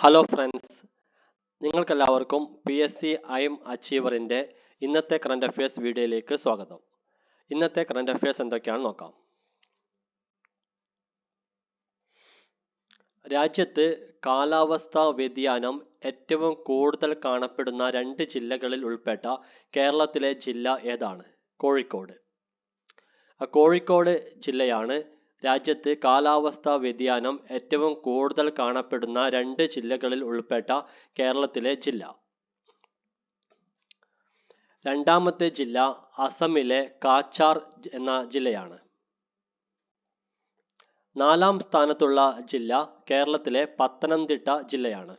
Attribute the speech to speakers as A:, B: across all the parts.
A: hello friends നിങ്ങൾക്കെല്ലാവർക്കും P S C I M അച്ചീവറിൻ്റെ ഇന്നത്തെ കറണ്ട് അഫയേഴ്സ് വീഡിയോയിലേക്ക് സ്വാഗതം ഇന്നത്തെ കറണ്ട് അഫയേഴ്സ് എന്തൊക്കെയാണ് നോക്കാം രാജ്യത്ത് കാലാവസ്ഥാ വ്യതിയാനം ഏറ്റവും കൂടുതൽ കാണപ്പെടുന്ന രണ്ട് ജില്ലകളിൽ ഉൾപ്പെട്ട കേരളത്തിലെ ജില്ല ഏതാണ് കോഴിക്കോട് കോഴിക്കോട് ജില്ലയാണ് രാജ്യത്ത് കാലാവസ്ഥാ വ്യതിയാനം ഏറ്റവും കൂടുതൽ കാണപ്പെടുന്ന രണ്ട് ജില്ലകളിൽ ഉൾപ്പെട്ട കേരളത്തിലെ ജില്ല രണ്ടാമത്തെ ജില്ല അസമിലെ കാച്ചാർ എന്ന ജില്ലയാണ് നാലാം സ്ഥാനത്തുള്ള ജില്ല കേരളത്തിലെ പത്തനംതിട്ട ജില്ലയാണ്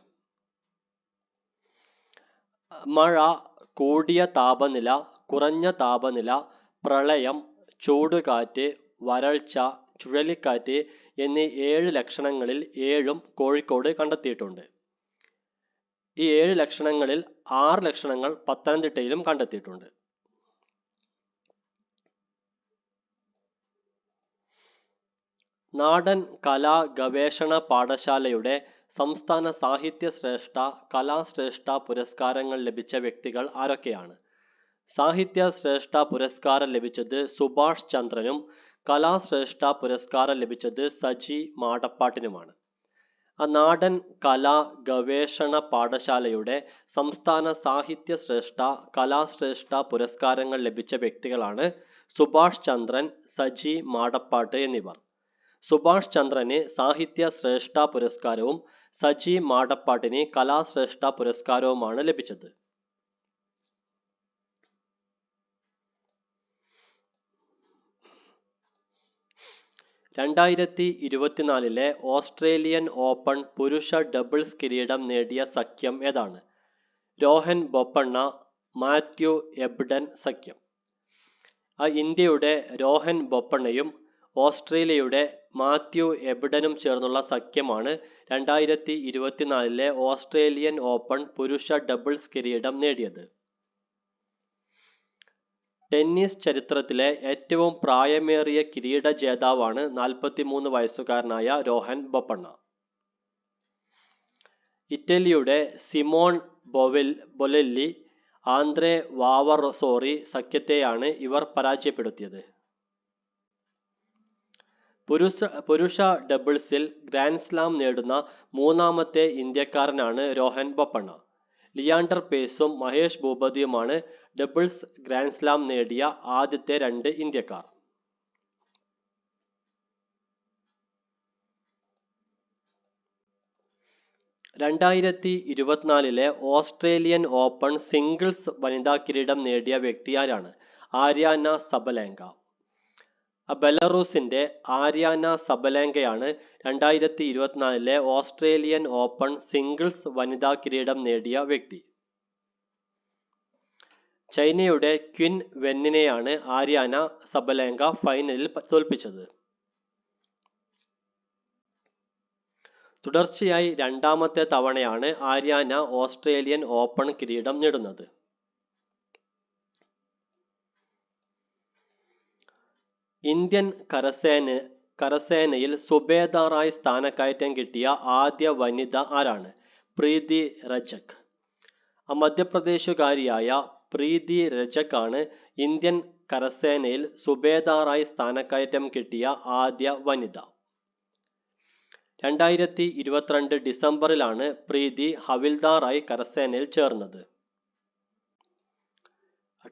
A: മഴ കൂടിയ താപനില കുറഞ്ഞ താപനില പ്രളയം ചൂടുകാറ്റ് വരൾച്ച ചുഴലിക്കാറ്റ് എന്നീ ഏഴ് ലക്ഷണങ്ങളിൽ ഏഴും കോഴിക്കോട് കണ്ടെത്തിയിട്ടുണ്ട് ഈ ഏഴ് ലക്ഷണങ്ങളിൽ ആറ് ലക്ഷണങ്ങൾ പത്തനംതിട്ടയിലും കണ്ടെത്തിയിട്ടുണ്ട് നാടൻ കലാ ഗവേഷണ പാഠശാലയുടെ സംസ്ഥാന സാഹിത്യ ശ്രേഷ്ഠ കലാശ്രേഷ്ഠ പുരസ്കാരങ്ങൾ ലഭിച്ച വ്യക്തികൾ ആരൊക്കെയാണ് സാഹിത്യ ശ്രേഷ്ഠ പുരസ്കാരം ലഭിച്ചത് സുഭാഷ് ചന്ദ്രനും കലാശ്രേഷ്ഠ പുരസ്കാരം ലഭിച്ചത് സജി മാടപ്പാട്ടിനുമാണ് നാടൻ കലാ ഗവേഷണ പാഠശാലയുടെ സംസ്ഥാന സാഹിത്യ ശ്രേഷ്ഠ കലാശ്രേഷ്ഠ പുരസ്കാരങ്ങൾ ലഭിച്ച വ്യക്തികളാണ് സുഭാഷ് ചന്ദ്രൻ സജി മാടപ്പാട്ട് എന്നിവർ സുഭാഷ് ചന്ദ്രന് സാഹിത്യ ശ്രേഷ്ഠ പുരസ്കാരവും സജി മാടപ്പാട്ടിന് കലാശ്രേഷ്ഠ പുരസ്കാരവുമാണ് ലഭിച്ചത് രണ്ടായിരത്തി ഇരുപത്തിനാലിലെ ഓസ്ട്രേലിയൻ ഓപ്പൺ പുരുഷ ഡബിൾസ് കിരീടം നേടിയ സഖ്യം ഏതാണ് രോഹൻ ബൊപ്പണ്ണ മാത്യു എബ്ഡൻ സഖ്യം ഇന്ത്യയുടെ രോഹൻ ബൊപ്പണ്ണയും ഓസ്ട്രേലിയയുടെ മാത്യു എബ്ഡനും ചേർന്നുള്ള സഖ്യമാണ് രണ്ടായിരത്തി ഇരുപത്തിനാലിലെ ഓസ്ട്രേലിയൻ ഓപ്പൺ പുരുഷ ഡബിൾസ് കിരീടം നേടിയത് ടെന്നീസ് ചരിത്രത്തിലെ ഏറ്റവും പ്രായമേറിയ കിരീട ജേതാവാണ് നാൽപ്പത്തിമൂന്ന് വയസ്സുകാരനായ രോഹൻ ബൊപ്പണ്ണ ഇറ്റലിയുടെ സിമോൺ ബൊവെൽ ബൊലെല്ലി ആന്ദ്രേ വാവറസോറി സഖ്യത്തെയാണ് ഇവർ പരാജയപ്പെടുത്തിയത് പുരുഷ പുരുഷ ഡബിൾസിൽ ഗ്രാൻഡ് സ്ലാം നേടുന്ന മൂന്നാമത്തെ ഇന്ത്യക്കാരനാണ് രോഹൻ ബൊപ്പണ്ണ ലിയാണ്ടർ പേസും മഹേഷ് ഭൂപതിയുമാണ് ഡബിൾസ് ഗ്രാൻഡ് സ്ലാം നേടിയ ആദ്യത്തെ രണ്ട് ഇന്ത്യക്കാർ രണ്ടായിരത്തി ഇരുപത്തിനാലിലെ ഓസ്ട്രേലിയൻ ഓപ്പൺ സിംഗിൾസ് വനിതാ കിരീടം നേടിയ വ്യക്തി ആരാണ് ആര്യാന സബലേങ്ക ബെലറൂസിന്റെ ആര്യാന സബലേങ്കയാണ് രണ്ടായിരത്തി ഇരുപത്തിനാലിലെ ഓസ്ട്രേലിയൻ ഓപ്പൺ സിംഗിൾസ് വനിതാ കിരീടം നേടിയ വ്യക്തി ചൈനയുടെ ക്വിൻ വെന്നിനെയാണ് ആര്യാന സബലേങ്ക ഫൈനലിൽ തോൽപ്പിച്ചത് തുടർച്ചയായി രണ്ടാമത്തെ തവണയാണ് ആര്യാന ഓസ്ട്രേലിയൻ ഓപ്പൺ കിരീടം നേടുന്നത് ഇന്ത്യൻ കരസേന കരസേനയിൽ സുബേദാറായി സ്ഥാനക്കയറ്റം കിട്ടിയ ആദ്യ വനിത ആരാണ് പ്രീതി രജക് മധ്യപ്രദേശുകാരിയായ പ്രീതി രജകാണ് ഇന്ത്യൻ കരസേനയിൽ സുബേദാറായി സ്ഥാനക്കയറ്റം കിട്ടിയ ആദ്യ വനിത രണ്ടായിരത്തി ഇരുപത്തിരണ്ട് ഡിസംബറിലാണ് പ്രീതി ഹവിൽദാറായി കരസേനയിൽ ചേർന്നത്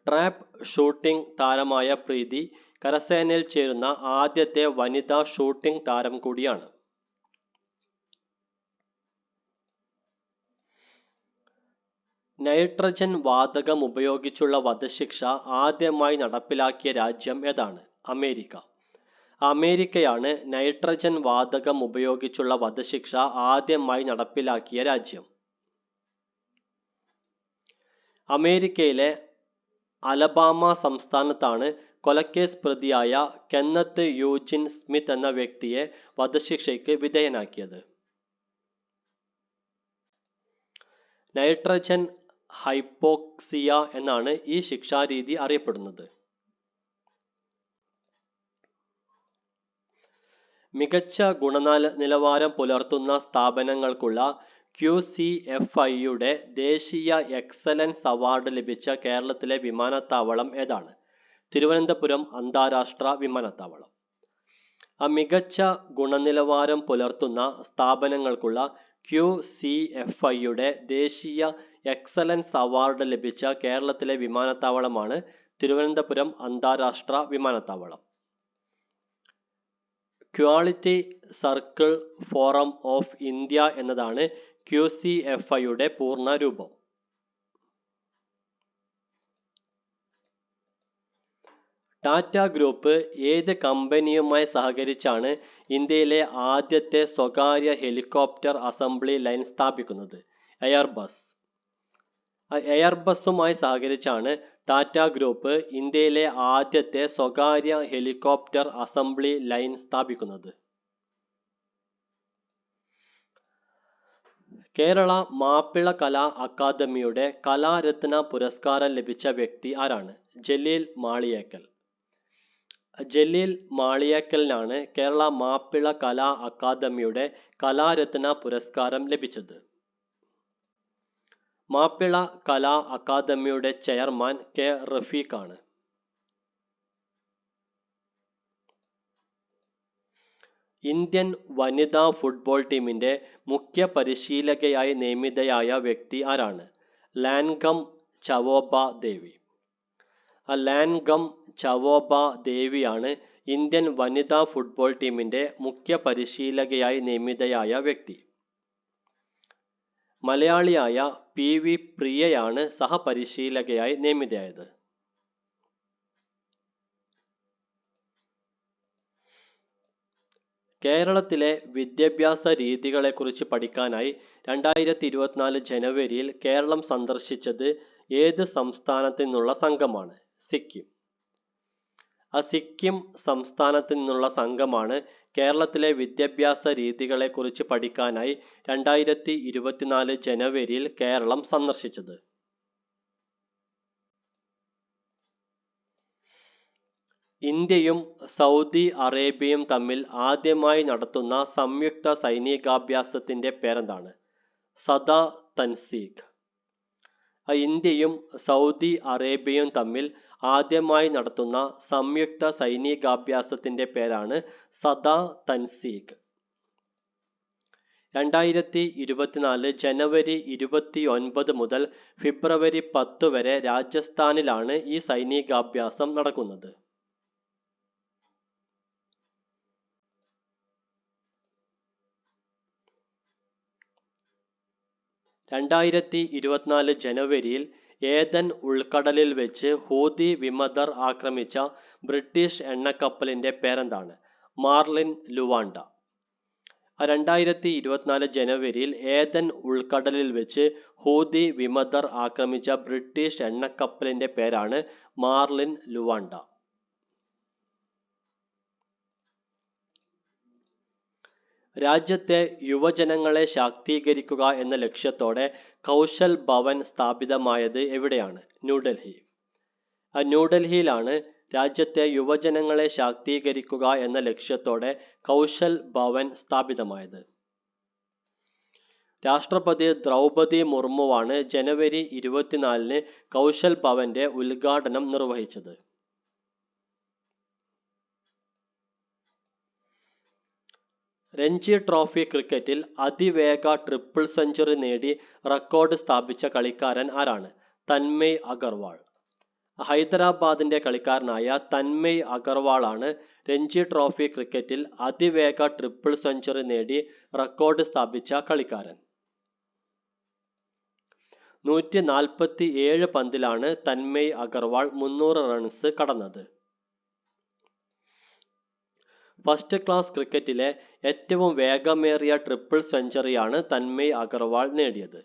A: ട്രാപ്പ് ഷൂട്ടിംഗ് താരമായ പ്രീതി കരസേനയിൽ ചേരുന്ന ആദ്യത്തെ വനിതാ ഷൂട്ടിംഗ് താരം കൂടിയാണ് നൈട്രജൻ വാതകം ഉപയോഗിച്ചുള്ള വധശിക്ഷ ആദ്യമായി നടപ്പിലാക്കിയ രാജ്യം ഏതാണ് അമേരിക്ക അമേരിക്കയാണ് നൈട്രജൻ വാതകം ഉപയോഗിച്ചുള്ള വധശിക്ഷ ആദ്യമായി നടപ്പിലാക്കിയ രാജ്യം അമേരിക്കയിലെ അലബാമ സംസ്ഥാനത്താണ് കൊലക്കേസ് പ്രതിയായ കെന്നത്ത് യൂജിൻ സ്മിത്ത് എന്ന വ്യക്തിയെ വധശിക്ഷയ്ക്ക് വിധേയനാക്കിയത് നൈട്രജൻ ഹൈപ്പോക്സിയ എന്നാണ് ഈ ശിക്ഷാരീതി അറിയപ്പെടുന്നത് മികച്ച ഗുണനില നിലവാരം പുലർത്തുന്ന സ്ഥാപനങ്ങൾക്കുള്ള ക്യു സി എഫ് ഐയുടെ ദേശീയ എക്സലൻസ് അവാർഡ് ലഭിച്ച കേരളത്തിലെ വിമാനത്താവളം ഏതാണ് തിരുവനന്തപുരം അന്താരാഷ്ട്ര വിമാനത്താവളം ആ മികച്ച ഗുണനിലവാരം പുലർത്തുന്ന സ്ഥാപനങ്ങൾക്കുള്ള ക്യു സി എഫ് ഐയുടെ ദേശീയ എക്സലൻസ് അവാർഡ് ലഭിച്ച കേരളത്തിലെ വിമാനത്താവളമാണ് തിരുവനന്തപുരം അന്താരാഷ്ട്ര വിമാനത്താവളം quality circle forum of India എന്നതാണ് ക്യു സി എഫ് ഐയുടെ പൂർണ്ണ രൂപം ടാറ്റ ഗ്രൂപ്പ് ഏത് കമ്പനിയുമായി സഹകരിച്ചാണ് ഇന്ത്യയിലെ ആദ്യത്തെ സ്വകാര്യ ഹെലികോപ്റ്റർ അസംബ്ലി ലൈൻ സ്ഥാപിക്കുന്നത് എയർബസ് എയർബസുമായി സഹകരിച്ചാണ് ടാറ്റ ഗ്രൂപ്പ് ഇന്ത്യയിലെ ആദ്യത്തെ സ്വകാര്യ ഹെലികോപ്റ്റർ അസംബ്ലി ലൈൻ സ്ഥാപിക്കുന്നത് കേരള മാപ്പിള കലാ അക്കാദമിയുടെ കലാരത്ന പുരസ്കാരം ലഭിച്ച വ്യക്തി ആരാണ് ജലീൽ മാളിയേക്കൽ ജലീൽ മാളിയക്കലിനാണ് കേരള മാപ്പിള കലാ അക്കാദമിയുടെ കലാരത്ന പുരസ്കാരം ലഭിച്ചത് മാപ്പിള കലാ അക്കാദമിയുടെ ചെയർമാൻ കെ റഫീഖാണ് ഇന്ത്യൻ വനിതാ ഫുട്ബോൾ ടീമിന്റെ മുഖ്യ പരിശീലകയായി നിയമിതയായ വ്യക്തി ആരാണ് ലാൻഗം ചവോബ ദേവി ലാൻഗം ചവോബ ദേവിയാണ് ഇന്ത്യൻ വനിതാ ഫുട്ബോൾ ടീമിൻ്റെ മുഖ്യ പരിശീലകയായി നിയമിതയായ വ്യക്തി മലയാളിയായ പി വി പ്രിയയാണ് സഹപരിശീലകയായി നിയമിതയായത് കേരളത്തിലെ വിദ്യാഭ്യാസ രീതികളെക്കുറിച്ച് പഠിക്കാനായി രണ്ടായിരത്തി ഇരുപത്തിനാല് ജനുവരിയിൽ കേരളം സന്ദർശിച്ചത് ഏത് സംസ്ഥാനത്തു നിന്നുള്ള സംഘമാണ് സിക്കിം ആ സിക്കിം സംസ്ഥാനത്ത് നിന്നുള്ള സംഘമാണ് കേരളത്തിലെ വിദ്യാഭ്യാസ രീതികളെ കുറിച്ച് പഠിക്കാനായി രണ്ടായിരത്തി ഇരുപത്തിനാല് ജനുവരിയിൽ കേരളം സന്ദർശിച്ചത് ഇന്ത്യയും സൗദി അറേബ്യയും തമ്മിൽ ആദ്യമായി നടത്തുന്ന സംയുക്ത സൈനികാഭ്യാസത്തിന്റെ പേരെന്താണ് സദാ തൻസീഖ് ഇന്ത്യയും സൗദി അറേബ്യയും തമ്മിൽ ആദ്യമായി നടത്തുന്ന സംയുക്ത സൈനികാഭ്യാസത്തിന്റെ പേരാണ് സദാ തൻസീഖ് രണ്ടായിരത്തി ഇരുപത്തിനാല് ജനുവരി ഇരുപത്തി ഒൻപത് മുതൽ ഫെബ്രുവരി പത്ത് വരെ രാജസ്ഥാനിലാണ് ഈ സൈനികാഭ്യാസം നടക്കുന്നത് രണ്ടായിരത്തി ഇരുപത്തിനാല് ജനുവരിയിൽ ഏതൻ ഉൾക്കടലിൽ വെച്ച് ഹൂതി വിമതർ ആക്രമിച്ച ബ്രിട്ടീഷ് എണ്ണക്കപ്പലിൻ്റെ പേരെന്താണ് മാർലിൻ ലുവാണ്ട രണ്ടായിരത്തി ഇരുപത്തിനാല് ജനുവരിയിൽ ഏതൻ ഉൾക്കടലിൽ വെച്ച് ഹൂതി വിമതർ ആക്രമിച്ച ബ്രിട്ടീഷ് എണ്ണക്കപ്പലിന്റെ പേരാണ് മാർലിൻ ലുവാണ്ട രാജ്യത്തെ യുവജനങ്ങളെ ശാക്തീകരിക്കുക എന്ന ലക്ഷ്യത്തോടെ കൗശൽ ഭവൻ സ്ഥാപിതമായത് എവിടെയാണ് ന്യൂഡൽഹി ന്യൂഡൽഹിയിലാണ് രാജ്യത്തെ യുവജനങ്ങളെ ശാക്തീകരിക്കുക എന്ന ലക്ഷ്യത്തോടെ കൗശൽ ഭവൻ സ്ഥാപിതമായത് രാഷ്ട്രപതി ദ്രൗപതി മുർമുവാണ് ജനുവരി ഇരുപത്തിനാലിന് കൗശൽ ഭവന്റെ ഉദ്ഘാടനം നിർവഹിച്ചത് രഞ്ജി ട്രോഫി ക്രിക്കറ്റിൽ അതിവേഗ ട്രിപ്പിൾ സെഞ്ചുറി നേടി റെക്കോർഡ് സ്ഥാപിച്ച കളിക്കാരൻ ആരാണ് തന്മയ് അഗർവാൾ ഹൈദരാബാദിന്റെ കളിക്കാരനായ തന്മയ് അഗർവാളാണ് രഞ്ജി ട്രോഫി ക്രിക്കറ്റിൽ അതിവേഗ ട്രിപ്പിൾ സെഞ്ചുറി നേടി റെക്കോർഡ് സ്ഥാപിച്ച കളിക്കാരൻ നൂറ്റി നാൽപ്പത്തി ഏഴ് പന്തിലാണ് തന്മയ് അഗർവാൾ മുന്നൂറ് റൺസ് കടന്നത് ഫസ്റ്റ് ക്ലാസ് ക്രിക്കറ്റിലെ ഏറ്റവും വേഗമേറിയ ട്രിപ്പിൾ സെഞ്ചുറിയാണ് തന്മയ് അഗർവാൾ നേടിയത്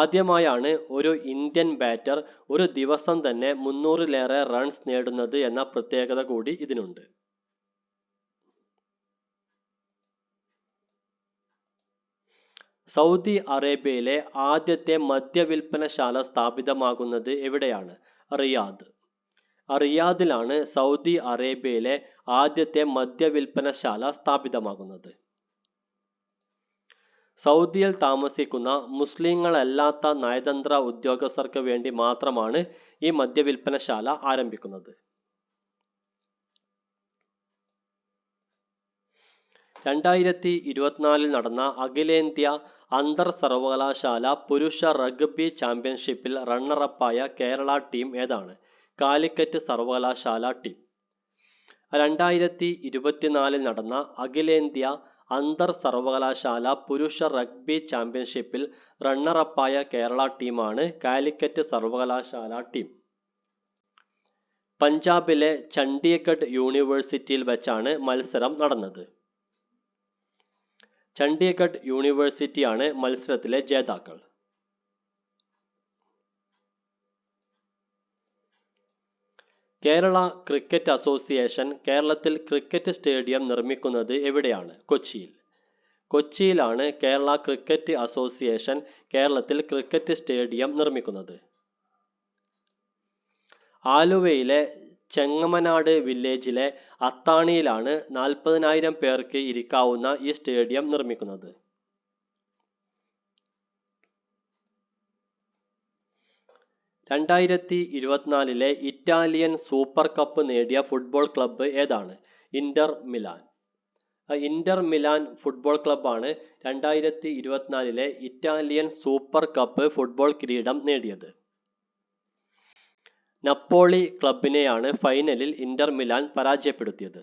A: ആദ്യമായാണ് ഒരു ഇന്ത്യൻ ബാറ്റർ ഒരു ദിവസം തന്നെ മുന്നൂറിലേറെ റൺസ് നേടുന്നത് എന്ന പ്രത്യേകത കൂടി ഇതിനുണ്ട് സൗദി അറേബ്യയിലെ ആദ്യത്തെ മദ്യവിൽപ്പനശാല സ്ഥാപിതമാകുന്നത് എവിടെയാണ് റിയാദ് അറിയാദിലാണ് സൗദി അറേബ്യയിലെ ആദ്യത്തെ മദ്യവിൽപ്പനശാല സ്ഥാപിതമാകുന്നത് സൗദിയിൽ താമസിക്കുന്ന മുസ്ലിങ്ങളല്ലാത്ത നയതന്ത്ര ഉദ്യോഗസ്ഥർക്ക് വേണ്ടി മാത്രമാണ് ഈ മദ്യവിൽപ്പനശാല ആരംഭിക്കുന്നത് രണ്ടായിരത്തി ഇരുപത്തിനാലിൽ നടന്ന അഖിലേന്ത്യ അന്തർ സർവകലാശാല പുരുഷ റഗ്ബി ചാമ്പ്യൻഷിപ്പിൽ റണ്ണറപ്പായ കേരള ടീം ഏതാണ് കാലിക്കറ്റ് സർവകലാശാല ടി രണ്ടായിരത്തി ഇരുപത്തിനാലിൽ നടന്ന അഖിലേന്ത്യ അന്തർ സർവകലാശാല പുരുഷ റഗ്ബി ചാമ്പ്യൻഷിപ്പിൽ റണ്ണറപ്പായ കേരള ടീമാണ് കാലിക്കറ്റ് സർവകലാശാല ടീം പഞ്ചാബിലെ ചണ്ഡീഗഡ് യൂണിവേഴ്സിറ്റിയിൽ വെച്ചാണ് മത്സരം നടന്നത് ചണ്ഡീഗഡ് യൂണിവേഴ്സിറ്റിയാണ് മത്സരത്തിലെ ജേതാക്കൾ കേരള ക്രിക്കറ്റ് അസോസിയേഷൻ കേരളത്തിൽ ക്രിക്കറ്റ് സ്റ്റേഡിയം നിർമ്മിക്കുന്നത് എവിടെയാണ് കൊച്ചിയിൽ കൊച്ചിയിലാണ് കേരള ക്രിക്കറ്റ് അസോസിയേഷൻ കേരളത്തിൽ ക്രിക്കറ്റ് സ്റ്റേഡിയം നിർമ്മിക്കുന്നത് ആലുവയിലെ ചെങ്ങമനാട് വില്ലേജിലെ അത്താണിയിലാണ് നാൽപ്പതിനായിരം പേർക്ക് ഇരിക്കാവുന്ന ഈ സ്റ്റേഡിയം നിർമ്മിക്കുന്നത് രണ്ടായിരത്തി ഇരുപത്തിനാലിലെ ഇറ്റാലിയൻ സൂപ്പർ കപ്പ് നേടിയ ഫുട്ബോൾ ക്ലബ്ബ് ഏതാണ് Inter Milan Inter Milan football ക്ലബ്ബാണ് രണ്ടായിരത്തി ഇരുപത്തിനാലിലെ ഇറ്റാലിയൻ സൂപ്പർ കപ്പ് ഫുട്ബോൾ കിരീടം നേടിയത് നപ്പോളി ക്ലബിനെയാണ് ഫൈനലിൽ ഇന്റർ മിലാൻ പരാജയപ്പെടുത്തിയത്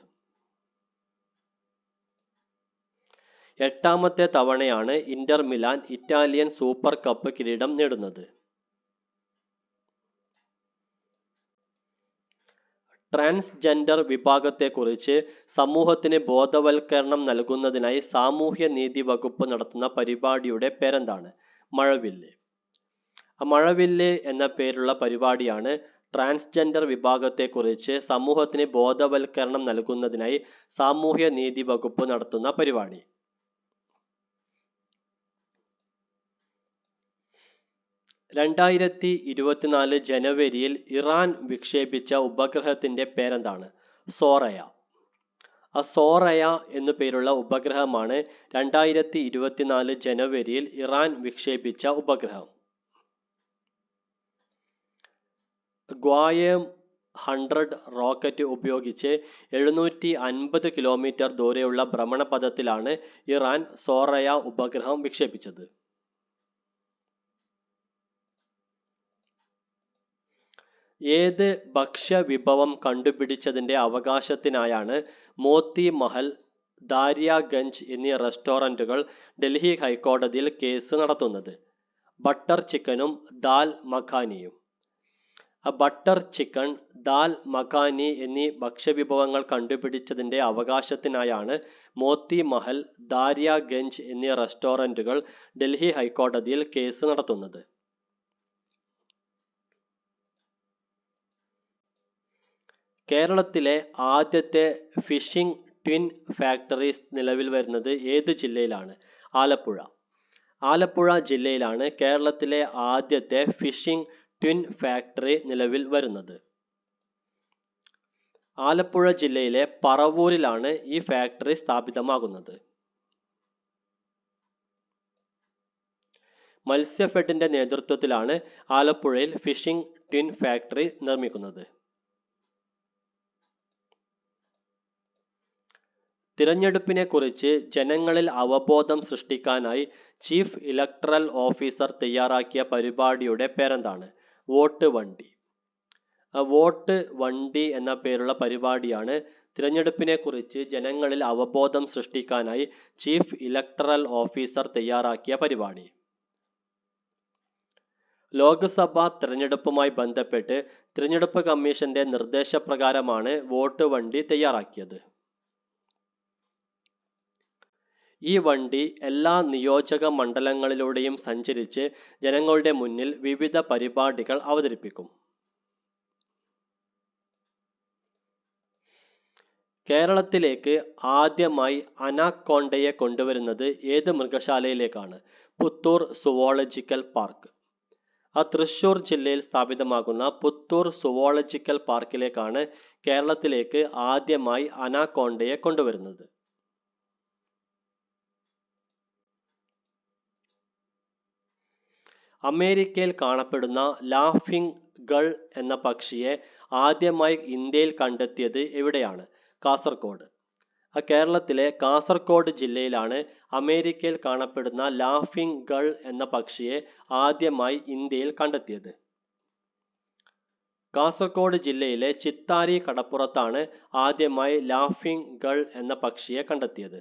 A: എട്ടാമത്തെ തവണയാണ് Inter Milan Italian super cup കിരീടം നേടുന്നത് ട്രാൻസ്ജെൻഡർ വിഭാഗത്തെക്കുറിച്ച് സമൂഹത്തിന് ബോധവൽക്കരണം നൽകുന്നതിനായി സാമൂഹ്യ നീതി വകുപ്പ് നടത്തുന്ന പരിപാടിയുടെ പേരെന്താണ് മഴവില്ല് മഴവില്ല് എന്ന പേരുള്ള പരിപാടിയാണ് ട്രാൻസ്ജെൻഡർ വിഭാഗത്തെക്കുറിച്ച് സമൂഹത്തിന് ബോധവൽക്കരണം നൽകുന്നതിനായി സാമൂഹ്യ നീതി വകുപ്പ് നടത്തുന്ന പരിപാടി രണ്ടായിരത്തി ഇരുപത്തിനാല് ജനുവരിയിൽ ഇറാൻ വിക്ഷേപിച്ച ഉപഗ്രഹത്തിന്റെ പേരെന്താണ് സോറയ സോറയ എന്നു പേരുള്ള ഉപഗ്രഹമാണ് രണ്ടായിരത്തി ഇരുപത്തിനാല് ജനുവരിയിൽ ഇറാൻ വിക്ഷേപിച്ച ഉപഗ്രഹം ഗ്വായം ഹൺഡ്രഡ് റോക്കറ്റ് ഉപയോഗിച്ച് എഴുന്നൂറ്റി അൻപത് കിലോമീറ്റർ ദൂരെയുള്ള ഭ്രമണപഥത്തിലാണ് ഇറാൻ സോറയ ഉപഗ്രഹം വിക്ഷേപിച്ചത് ഏത് ഭക്ഷ്യവിഭവം കണ്ടുപിടിച്ചതിന്റെ അവകാശത്തിനായാണ് മോത്തി മഹൽ ദാരിയഗഞ്ച് എന്നീ റെസ്റ്റോറൻറ്റുകൾ ഡൽഹി ഹൈക്കോടതിയിൽ കേസ് നടത്തുന്നത് ബട്ടർ ചിക്കനും ദാൽ മഖാനിയും ബട്ടർ ചിക്കൻ ദാൽ മഖാനി എന്നീ ഭക്ഷ്യവിഭവങ്ങൾ കണ്ടുപിടിച്ചതിന്റെ അവകാശത്തിനായാണ് മോത്തി മഹൽ ദാരിയഗഞ്ച് എന്നീ റെസ്റ്റോറൻറ്റുകൾ ഡൽഹി ഹൈക്കോടതിയിൽ കേസ് നടത്തുന്നത് കേരളത്തിലെ ആദ്യത്തെ ഫിഷിംഗ് ട്വിൻ ഫാക്ടറീസ് നിലവിൽ വരുന്നത് ഏത് ജില്ലയിലാണ് ആലപ്പുഴ ആലപ്പുഴ ജില്ലയിലാണ് കേരളത്തിലെ ആദ്യത്തെ ഫിഷിംഗ് ട്വിൻ ഫാക്ടറി നിലവിൽ വരുന്നത് ആലപ്പുഴ ജില്ലയിലെ പറവൂരിലാണ് ഈ ഫാക്ടറി സ്ഥാപിതമാകുന്നത് മത്സ്യഫെഡിന്റെ നേതൃത്വത്തിലാണ് ആലപ്പുഴയിൽ ഫിഷിംഗ് ട്വിൻ ഫാക്ടറി നിർമ്മിക്കുന്നത് തിരഞ്ഞെടുപ്പിനെക്കുറിച്ച് ജനങ്ങളിൽ അവബോധം സൃഷ്ടിക്കാനായി ചീഫ് ഇലക്ട്രൽ ഓഫീസർ തയ്യാറാക്കിയ പരിപാടിയുടെ പേരെന്താണ് വോട്ട് വണ്ടി വോട്ട് വണ്ടി എന്ന പേരുള്ള പരിപാടിയാണ് തിരഞ്ഞെടുപ്പിനെക്കുറിച്ച് ജനങ്ങളിൽ അവബോധം സൃഷ്ടിക്കാനായി ചീഫ് ഇലക്ട്രൽ ഓഫീസർ തയ്യാറാക്കിയ പരിപാടി ലോക്സഭാ തിരഞ്ഞെടുപ്പുമായി ബന്ധപ്പെട്ട് തിരഞ്ഞെടുപ്പ് കമ്മീഷന്റെ നിർദ്ദേശപ്രകാരമാണ് വോട്ട് വണ്ടി തയ്യാറാക്കിയത് ഈ വണ്ടി എല്ലാ നിയോജക മണ്ഡലങ്ങളിലൂടെയും സഞ്ചരിച്ച് ജനങ്ങളുടെ മുന്നിൽ വിവിധ പരിപാടികൾ അവതരിപ്പിക്കും കേരളത്തിലേക്ക് ആദ്യമായി അനാക്കോണ്ടയെ കൊണ്ടുവരുന്നത് ഏത് മൃഗശാലയിലേക്കാണ് പുത്തൂർ സുവോളജിക്കൽ പാർക്ക് ആ തൃശൂർ ജില്ലയിൽ സ്ഥാപിതമാകുന്ന പുത്തൂർ സുവോളജിക്കൽ പാർക്കിലേക്കാണ് കേരളത്തിലേക്ക് ആദ്യമായി അനാക്കോണ്ടയെ കൊണ്ടുവരുന്നത് അമേരിക്കയിൽ കാണപ്പെടുന്ന ലാഫിംഗ് ഗൾ എന്ന പക്ഷിയെ ആദ്യമായി ഇന്ത്യയിൽ കണ്ടെത്തിയത് എവിടെയാണ് കാസർഗോഡ് ആ കേരളത്തിലെ കാസർഗോഡ് ജില്ലയിലാണ് അമേരിക്കയിൽ കാണപ്പെടുന്ന ലാഫിംഗ് ഗൾ എന്ന പക്ഷിയെ ആദ്യമായി ഇന്ത്യയിൽ കണ്ടെത്തിയത് കാസർഗോഡ് ജില്ലയിലെ ചിത്താരി കടപ്പുറത്താണ് ആദ്യമായി ലാഫിംഗ് ഗൾ എന്ന പക്ഷിയെ കണ്ടെത്തിയത്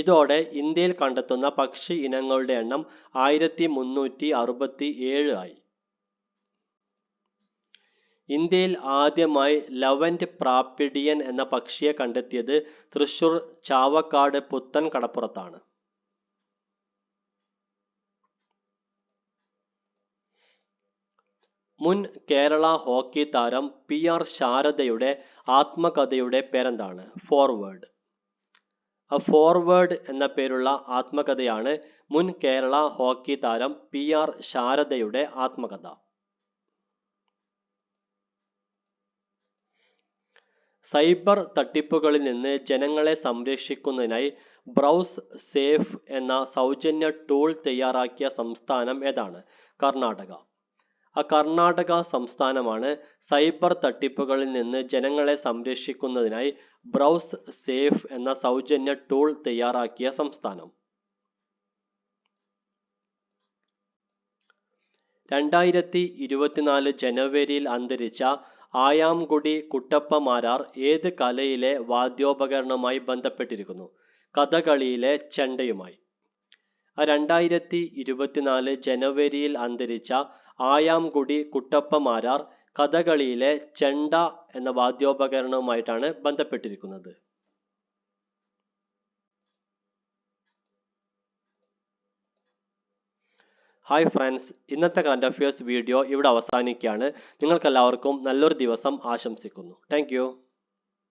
A: ഇതോടെ ഇന്ത്യയിൽ കണ്ടെത്തുന്ന പക്ഷി ഇനങ്ങളുടെ എണ്ണം ആയിരത്തി മുന്നൂറ്റി അറുപത്തി ഏഴ് ആയി ഇന്ത്യയിൽ ആദ്യമായി ലവൻഡ് പ്രാപ്പിഡിയൻ എന്ന പക്ഷിയെ കണ്ടെത്തിയത് തൃശൂർ ചാവക്കാട് പുത്തൻ കടപ്പുറത്താണ് മുൻ കേരള ഹോക്കി താരം പി ആർ ശാരദയുടെ ആത്മകഥയുടെ പേരെന്താണ് ഫോർവേഡ് എ ഫോർവേഡ് എന്ന പേരുള്ള ആത്മകഥയാണ് മുൻ കേരള ഹോക്കി താരം പി ആർ ശാരദയുടെ ആത്മകഥ സൈബർ തട്ടിപ്പുകളിൽ നിന്ന് ജനങ്ങളെ സംരക്ഷിക്കുന്നതിനായി ബ്രൗസ് സേഫ് എന്ന സൗജന്യ ടൂൾ തയ്യാറാക്കിയ സംസ്ഥാനം ഏതാണ് കർണാടക ആ കർണാടക സംസ്ഥാനമാണ് സൈബർ തട്ടിപ്പുകളിൽ നിന്ന് ജനങ്ങളെ സംരക്ഷിക്കുന്നതിനായി ബ്രൗസ് സേഫ് എന്ന സൗജന്യ ടൂൾ തയ്യാറാക്കിയ സംസ്ഥാനം രണ്ടായിരത്തി ഇരുപത്തിനാല് ജനുവരിയിൽ അന്തരിച്ച ആയാംകുടി കുട്ടപ്പമാരാർ ഏത് കലയിലെ വാദ്യോപകരണവുമായി ബന്ധപ്പെട്ടിരിക്കുന്നു കഥകളിയിലെ ചെണ്ടയുമായി രണ്ടായിരത്തി ഇരുപത്തിനാല് ജനുവരിയിൽ അന്തരിച്ച ആയാംകുടി കുട്ടപ്പമാരാർ കഥകളിയിലെ ചെണ്ട എന്ന വാദ്യോപകരണവുമായിട്ടാണ് ബന്ധപ്പെട്ടിരിക്കുന്നത് ഹായ് ഫ്രണ്ട്സ് ഇന്നത്തെ കറണ്ട് അഫയേഴ്സ് വീഡിയോ ഇവിടെ അവസാനിക്കുകയാണ് നിങ്ങൾക്കെല്ലാവർക്കും നല്ലൊരു ദിവസം ആശംസിക്കുന്നു താങ്ക്